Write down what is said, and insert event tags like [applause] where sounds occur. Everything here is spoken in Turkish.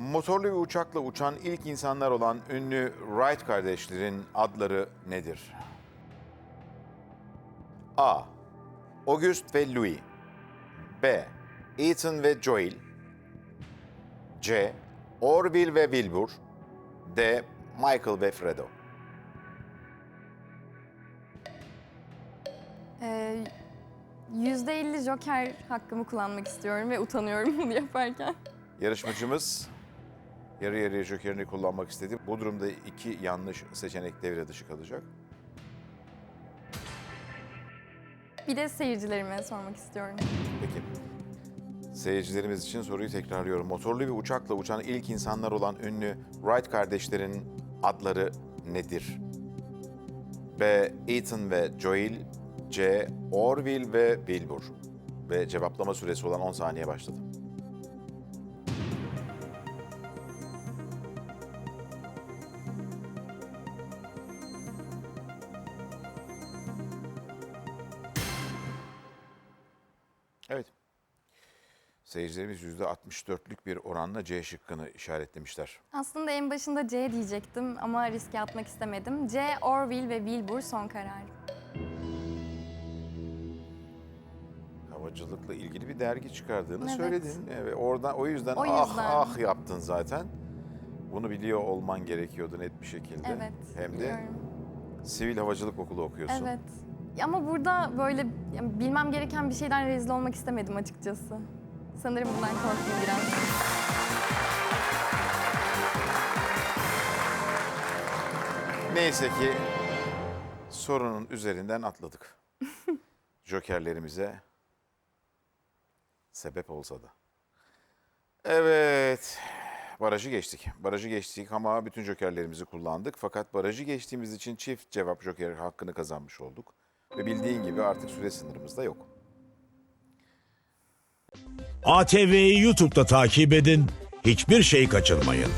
Motorlu bir uçakla uçan ilk insanlar olan ünlü Wright kardeşlerin adları nedir? A. August ve Louis B. Ethan ve Joel C. Orville ve Wilbur D. Michael ve Fredo Ee, %50 joker hakkımı kullanmak istiyorum ve utanıyorum [laughs] bunu yaparken. Yarışmacımız yarı yarıya jokerini kullanmak istedi. Bu durumda iki yanlış seçenek devre dışı kalacak. Bir de seyircilerime sormak istiyorum. Peki. Seyircilerimiz için soruyu tekrarlıyorum. Motorlu bir uçakla uçan ilk insanlar olan ünlü Wright kardeşlerin adları nedir? B. Ethan ve Joel C. Orville ve Wilbur Ve cevaplama süresi olan 10 saniye başladı. Evet. Seyircilerimiz %64'lük bir oranla C şıkkını işaretlemişler. Aslında en başında C diyecektim ama riske atmak istemedim. C, Orville ve Wilbur son karar. Havacılıkla ilgili bir dergi çıkardığını Evet. söyledin. Evet, oradan o yüzden, O ah yüzden. ah yaptın zaten. Bunu biliyor olman gerekiyordu net bir şekilde. Evet, Hem de biliyorum. sivil havacılık okulu okuyorsun. Evet. Ama burada böyle yani bilmem gereken bir şeyden rezil olmak istemedim açıkçası. Sanırım bundan korktum biraz. Neyse ki sorunun üzerinden atladık. [laughs] Jokerlerimize sebep olsa da. Evet, barajı geçtik. Barajı geçtik ama bütün jokerlerimizi kullandık. Fakat barajı geçtiğimiz için çift cevap joker hakkını kazanmış olduk. Ve bildiğin gibi artık süre sınırımız da yok. ATV'yi YouTube'da takip edin, hiçbir şey kaçırmayın.